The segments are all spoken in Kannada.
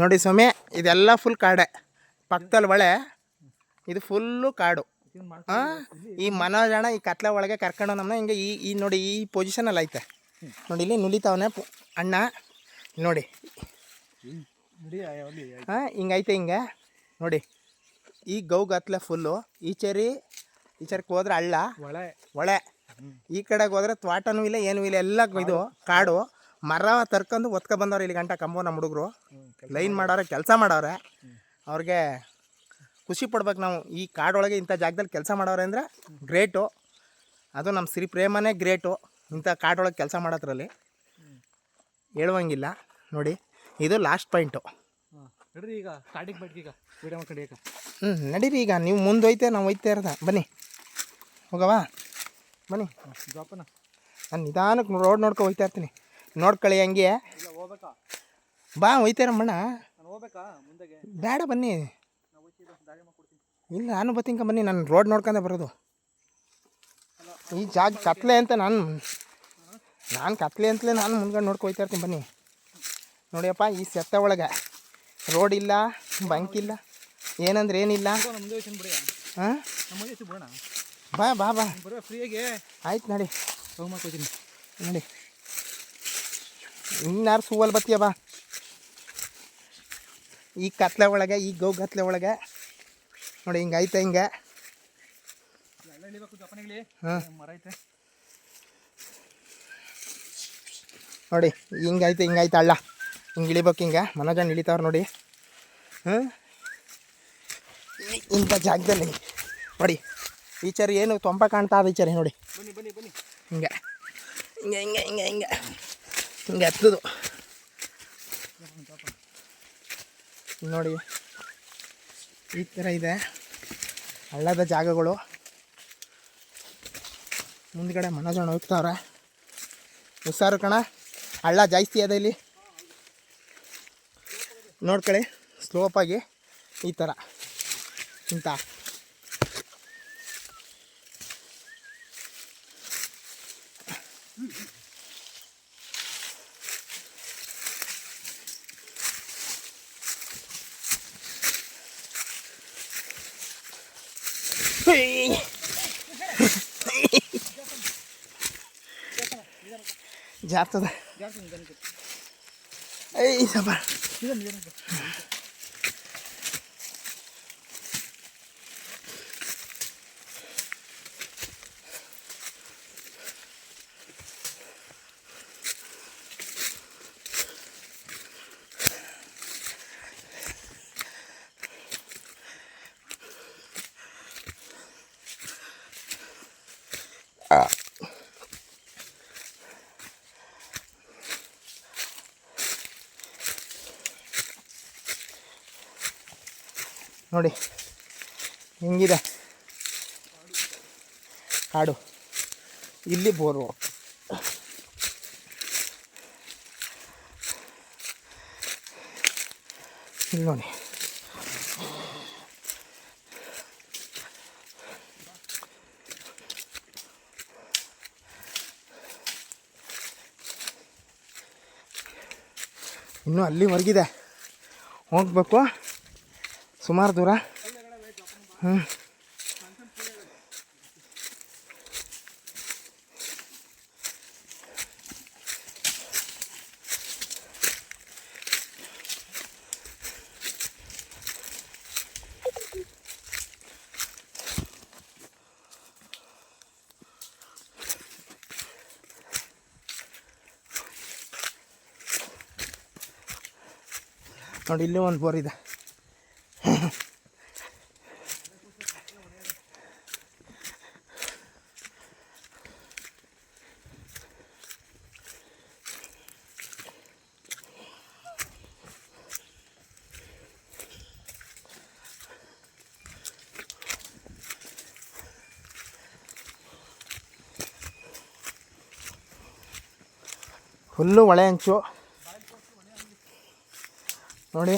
ನೋಡಿ ಸ್ವಾಮಿ ಇದೆಲ್ಲ ಫುಲ್ ಕಾಡೆ. ಪಕ್ಕದಲ್ಲಿ ಒಳೆ ಇದು ಫುಲ್ಲು ಕಾಡು. ಹಾಂ ಈ ಮನೋಜಣ ಈ ಕತ್ಲೆ ಒಳಗೆ ಕರ್ಕೊಂಡು ನಮ್ಮನ್ನ ಹಿಂಗೆ ಈ ಈ ನೋಡಿ ಈ ಪೊಸಿಷನಲ್ಲಿ ಐತೆ. ನೋಡಿ ಇಲ್ಲಿ ನುಲಿತಾವನೆ ಅಣ್ಣ ನೋಡಿ. ಹಾಂ ಹಿಂಗೈತೆ ಹಿಂಗೆ ನೋಡಿ ಈ ಗೌ ಗತ್ಲೆ ಫುಲ್ಲು ಈಚೆರಿ ಈಚೆರ್ಗೆ ಹೋದ್ರೆ ಹಳ್ಳ. ಒಳೆ. ಒಳೆ. ಈ ಕಡೆಗೆ ಹೋದ್ರೆ ತ್ವಾಟನೂ ಇಲ್ಲ ಏನೂ ಇಲ್ಲ ಎಲ್ಲ ಇದು ಕಾಡು. ಮರ ತರ್ಕೊಂಡು ಒತ್ಕೊ ಬಂದವ್ರು ಇಲ್ಲಿ ಗಂಟ ಕಂಬೋ ನಮ್ಮ ಹುಡುಗರು. ಲೈನ್ ಮಾಡೋರೆ. ಕೆಲಸ ಮಾಡೋರೆ. ಅವ್ರಿಗೆ ಖುಷಿ ಪಡ್ಬೇಕು ನಾವು. ಈ ಕಾಡೊಳಗೆ ಇಂಥ ಜಾಗದಲ್ಲಿ ಕೆಲಸ ಮಾಡೋರೆ ಅಂದರೆ ಗ್ರೇಟು. ಅದು ನಮ್ಮ ಸಿರಿ ಪ್ರೇಮನೇ ಗ್ರೇಟು. ಇಂಥ ಕಾಡೊಳಗೆ ಕೆಲಸ ಮಾಡೋದ್ರಲ್ಲಿ ಹೇಳುವಂಗಿಲ್ಲ. ನೋಡಿ ಇದು ಲಾಸ್ಟ್ ಪಾಯಿಂಟು ಹಾಂ ಈಗ ಕಾಡಿಗೆ ವಿಡಿಯೋ ಕಡಿಯಕ ಹ್ಞೂ ನಡೀರಿ ಈಗ. ನೀವು ಮುಂದೆ ಹೋಯ್ತೆ ನಾವು ಹೋಯ್ತಾ ಇರೋದ ಬನ್ನಿ. ಹೋಗವಾ? ಬನ್ನಿ. ನಾನು ನಿಧಾನಕ್ಕೆ ರೋಡ್ ನೋಡ್ಕೊ ಹೋಗ್ತಾ ಇರ್ತೀನಿ. ನೋಡ್ಕೊಳ್ಳಿ ಹಂಗೆ. ಬಾ ಮುಂದೆಗೆ ಬೇಡ ಬನ್ನಿ. ಇಲ್ಲ ನಾನು ಬತ್ತಿಂಕ ಬನ್ನಿ ನಾನು ರೋಡ್ ನೋಡ್ಕೊಂಡೆ ಬರೋದು. ಈ ಜಾಗ ಕತ್ಲೆ ಅಂತ ನಾನು ನಾನು ಕತ್ಲೆ ಅಂತಲೇ ನಾನು ಮುಂದ್ಗಡೆ ನೋಡ್ಕೊ ಹೋಯ್ತಾ ಇರ್ತೀನಿ ಬನ್ನಿ. ನೋಡಿಯಪ್ಪ ಈ ಸೆತ್ತ ಒಳಗೆ ರೋಡ್ ಇಲ್ಲ ಬಂಕ್ ಇಲ್ಲ ಏನಂದ್ರೆ ಏನಿಲ್ಲ. ಹಾಂ ಬಾ ಬಾ ಬಾ. ಬರೋ ಫ್ರೀಯಾಗಿ. ಆಯ್ತು ನೋಡಿ. ಹೋಗಿ ಮಾಡ್ಕೊತೀನಿ. ನೋಡಿ. ಇನ್ನಾರು ಸೂವಲ್ ಬತ್ತೀಯ ಬಾ. ಈ ಕತ್ಲೆ ಒಳಗೆ ಈ ಗೌ ಕತ್ಲೆ ಒಳಗೆ. ನೋಡಿ ಹಿಂಗೆ ಐತೆ ಹಿಂಗೆ. ನೋಡಿ ಹಿಂಗೈತೆ ಹಿಂಗೈತೆ ಅಳ್ಳ ಹಿಂಗೆ ಇಳಿಬೇಕು ಹಿಂಗೆ. ಮನೋಜನ್ ಇಳಿತಾವ್ರು ನೋಡಿ. ಹ್ಞೂ ಇಂಥ ಜಾಗದಲ್ಲಿ. ನೋಡಿ ಈಚರಿ ಏನು ತೊಂಪ ಕಾಣ್ತಾ ಅದ ಈಚರಿ ನೋಡಿ. ಬನ್ನಿ ಬನ್ನಿ ಬನ್ನಿ. ಹಿಂಗೆ. ಹಿಂಗೆ ಹಿಂಗೆ ಹಿಂಗೆ ಹಿಂಗೆ. ಹಿಂಗೆ ಹತ್ತದು. ನೋಡಿ. ಈ ಥರ ಇದೆ. ಹಳ್ಳದ ಜಾಗಗಳು. ಮುಂದ್ಗಡೆ ಮನೋಜಣ ಹೋಗ್ತಾವ್ರೆ. ಹುಷಾರು ಕಣ. ಹಳ್ಳ ಜಾಸ್ತಿ ಅದ ಇಲ್ಲಿ. ನೋಡ್ಕೊಳ್ಳಿ ಸ್ಲೋಪಾಗಿ ಈ ಥರ ಇಂಥ ಜಾರ್ತದ ಜಾಸ್ತಿ ನೋಡಿ ಹೆಂಗಿದೆ. ಕಾಡು. ಇಲ್ಲಿ ಬೋರು ಇಲ್ಲಿ ನೋಡಿ. ಇನ್ನೂ ಅಲ್ಲಿವರೆಗಿದೆ. ಹೋಗ್ಬೇಕು. ಸುಮಾರು ದೂರ? ಹ್ಞೂ ನೋಡಿ ಇಲ್ಲೇ ಒಂದು ಬೋರ್ ಇದೆ. ಫುಲ್ಲು ಒಳೆ ಅಂಚು. ನೋಡಿ.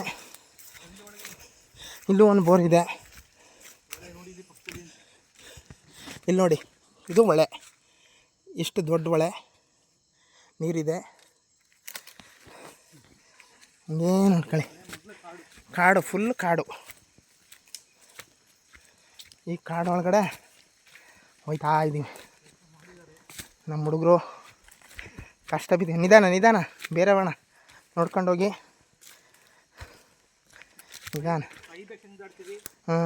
ಇಲ್ಲೂ ಒಂದು ಬೋರ್ ಇದೆ. ಇಲ್ಲಿ ನೋಡಿ. ಇದು ಒಳೆ. ಇಷ್ಟು ದೊಡ್ಡ ಒಳೆ. ನೀರಿದೆ. ಏನು ನೋಡ್ಕೊಳ್ಳಿ. ಕಾಡು ಫುಲ್ ಕಾಡು. ಈ ಕಾಡು ಒಳಗಡೆ ಹೋಯ್ತಾ ಇದ್ದೀನಿ. ನಮ್ಮ ಹುಡುಗರು. ಕಷ್ಟ ಬಿದ್ದೆ ನಿಧಾನ ನಿಧಾನ. ಬೇರೆ ಬೇಡ ನೋಡ್ಕೊಂಡೋಗಿ ನಿಧಾನ. ಹ್ಞೂ.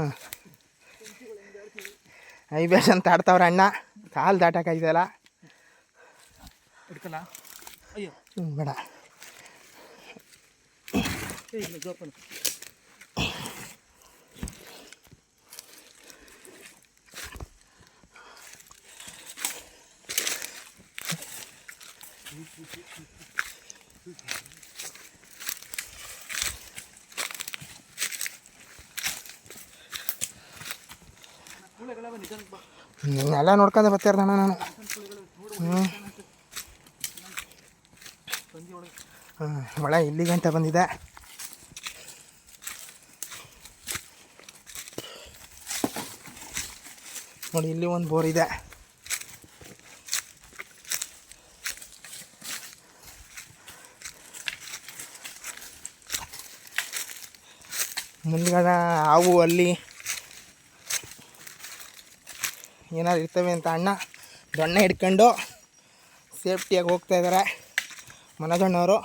ಐ ಬೇಸ್ ಅಂತ ಆಡ್ತಾವ್ರ ಅಣ್ಣ. ಕಾಲು ದಾಟಕ್ಕಾಯ್ತಲ್ಲ ಹ್ಞೂ ಬೇಡ ಏ ಇಲ್ಲ ಜೋಪಾನ ಎಲ್ಲ ನೋಡ್ಕೊಂಡು ಬರ್ತಿರ್ದಣ್ಣ ನಾನು ಹ್ಞೂ ಹ್ಞೂ ಒಳ ಇಲ್ಲಿಗೆ ಅಂತ ಬಂದಿದೆ ನೋಡಿ ಇಲ್ಲಿ ಒಂದು ಬೋರ್ ಇದೆ ಮುಂದ್ಗಡೆ ಹಾವು ಅಲ್ಲಿ ಏನಾದ್ರು ಇರ್ತವೆ ಅಂತ ಅಣ್ಣ ದೊಣ್ಣೆ ಹಿಡ್ಕೊಂಡು ಸೇಫ್ಟಿಯಾಗಿ ಹೋಗ್ತಾ ಇದ್ದಾರೆ ಮನೋಜಣ್ಣವರು.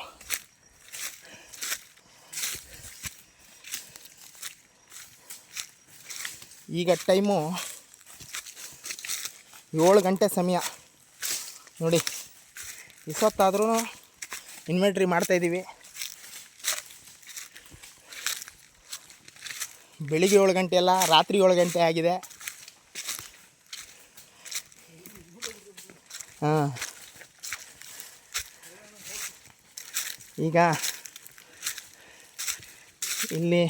ಈಗ ಟೈಮು ಏಳು ಗಂಟೆ ಸಮಯ. ನೋಡಿ ಇಷ್ಟೊತ್ತಾದ್ರೂ ಇನ್ವೆಂಟ್ರಿ ಮಾಡ್ತಾಯಿದ್ದೀವಿ ಬೆಳಿಗ್ಗೆ ಏಳು ಗಂಟೆ ಅಲ್ಲ ರಾತ್ರಿ ಏಳು ಗಂಟೆ ಆಗಿದೆ. ಹಾಂ. ಈಗ ಇಲ್ಲಿ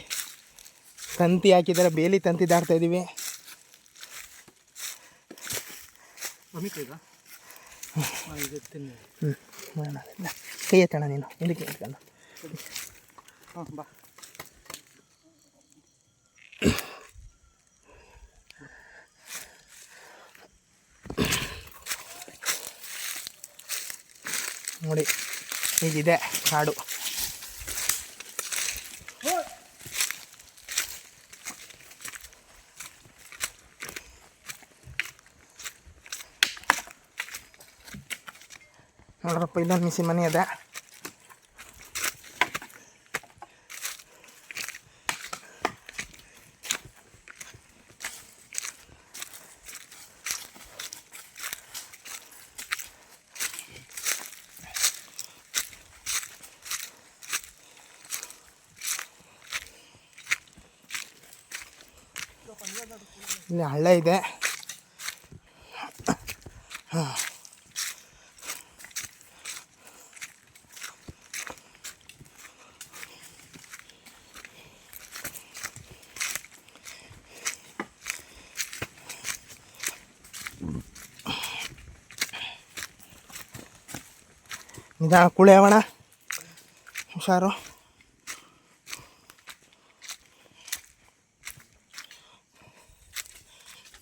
ತಂತಿ ಹಾಕಿದ್ದಾರೆ ಬೇಲಿ ತಂತಿ ದಾಡ್ತಾ ಇದ್ದೀವಿ ಕೈ ಎತ್ತಣ ನೀನು ಇದಕ್ಕೆ ಹಾಂ ಬಾ. ನೋಡಿ ಹೀಗಿದೆ ಕಾಡು. ನೋಡ್ರಪ್ಪ ಇಲ್ಲೊಂದು ಮಿಸಿ ಮನೆ ಇದೆ. ಇಲ್ಲಿ ಹಳ್ಳ ಇದೆ ನಿಧಾನ ಕುಳಿ ಅವಣ ಹುಷಾರು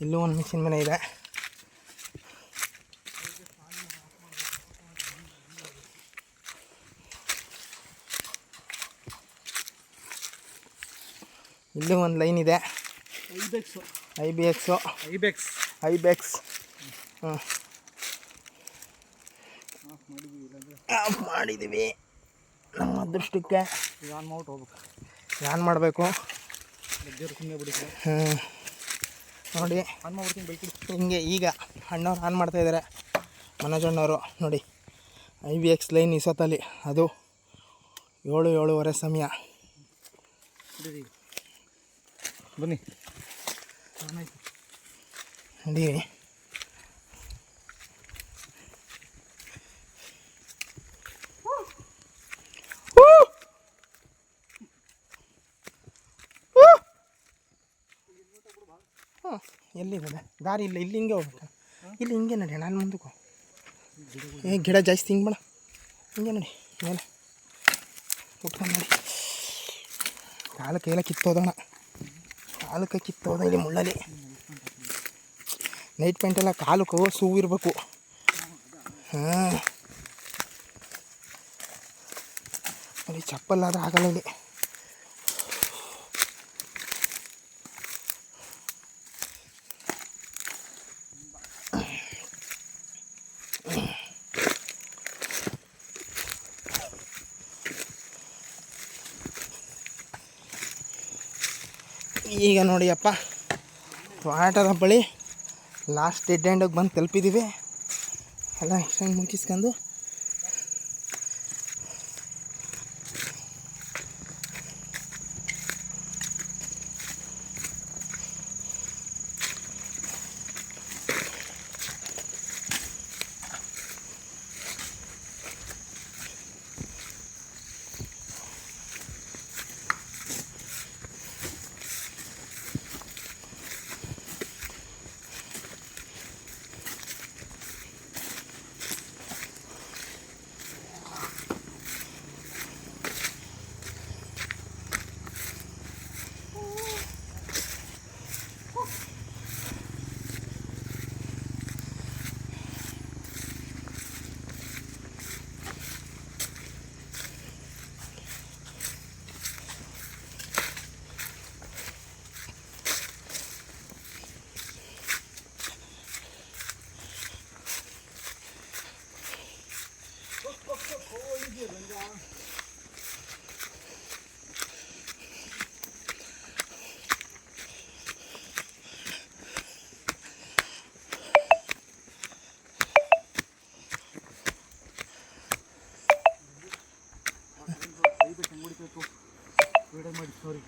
ಇಲ್ಲೂ ಒಂದು ಮಿಷಿನ್ ಮನೆ ಇದೆ. ಇಲ್ಲೂ ಒಂದು ಲೈನ್ ಇದೆ. I B X ibex. I bex X off ಮಾಡಿದ್ದೀವಿ ನಮ್ಮ ಅದೃಷ್ಟಕ್ಕೆ. ಯಾನ್ ಆನ್ ಮಾಡ್ಬಿಟ್ಟು ಹೋಗ್ಬೇಕು. ಏನು ಮಾಡಬೇಕು? ಹ್ಞೂ. ನೋಡಿ. ಹಿಂಗೆ ಈಗ ಅಣ್ಣವ್ರು ಆನ್ ಮಾಡ್ತಾಯಿದ್ದಾರೆ ಮನೋಜಣ್ಣವರು ನೋಡಿ. ಐ ವಿ ಎಕ್ಸ್ ಲೈನ್ ಇಸೋತಲ್ಲಿ ಅದು ಏಳು ಏಳುವರೆ ಸಮಯ. ಬನ್ನಿ. ಆನ್ ಎಲ್ಲಿದೆ ದಾರಿ ಇಲ್ಲ, ಇಲ್ಲಿ ಹಿಂಗೆ ಹೋಗ್ಬೇಕು. ಇಲ್ಲಿ ಹಿಂಗೆ ನಡಿ, ನಾನು ಮುಂದಕ್ಕೆ ಏ, ಗಿಡ ಜಾಸ್ತಿ ಹಿಂಗೆ ಬೇಡ. ಹಿಂಗೆ ನಡಿ, ಮೇಲೆ. ಉಟ್ಕೊಂಡು ನೋಡಿ. ಕಾಲು ಕೈಲ ಕಿತ್ತೋದಣ. ಕಾಲು ಕೈ ಕಿತ್ತೋದ ಇಲ್ಲಿ ಮುಳ್ಳಲ್ಲಿ. ನೈಟ್ ಪ್ಯಾಂಟ್ ಎಲ್ಲ ಕಾಲು ಕೋ ಸೂ ಇರಬೇಕು. ಹಾಂ. ನೋಡಿ ಚಪ್ಪಲ್ಲಾದ್ರೆ ಆಗಲ್ಲ ಇಲ್ಲಿ. ಈಗ ನೋಡಿಯಪ್ಪ ತೋಟದ ಬಳಿ ಲಾಸ್ಟ್ ಡೆಡ್ ಆ್ಯಂಡಾಗಿ ಬಂದು ತಲುಪಿದ್ದೀವಿ ಎಲ್ಲ ಇಷ್ಟೊಂದು ಮುಗಿಸ್ಕೊಂಡು ವಿಡಿಯೋ ಮಾಡಿ ಸಾರಿ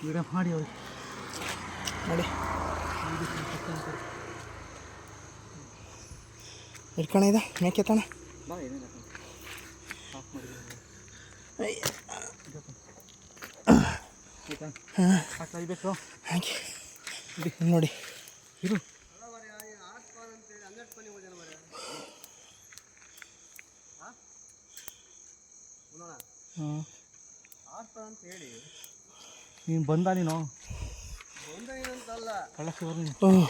ವಿಡಿಯೋ ಮಾಡಿ ಅವ್ರಿಗೆ. ನೋಡಿ ಇಟ್ಕೊಣ ಇದೆ ಮೇಕೆ ಇಬೇಕು ಹಾಗೆ. ನೋಡಿ. ಇರು ಹಾಂ ನೀನು ಬಂದ ನೀನು? ಬಂದ ಏನಂತಲ್ಲ. ನೀನು. ಹ್ಞೂ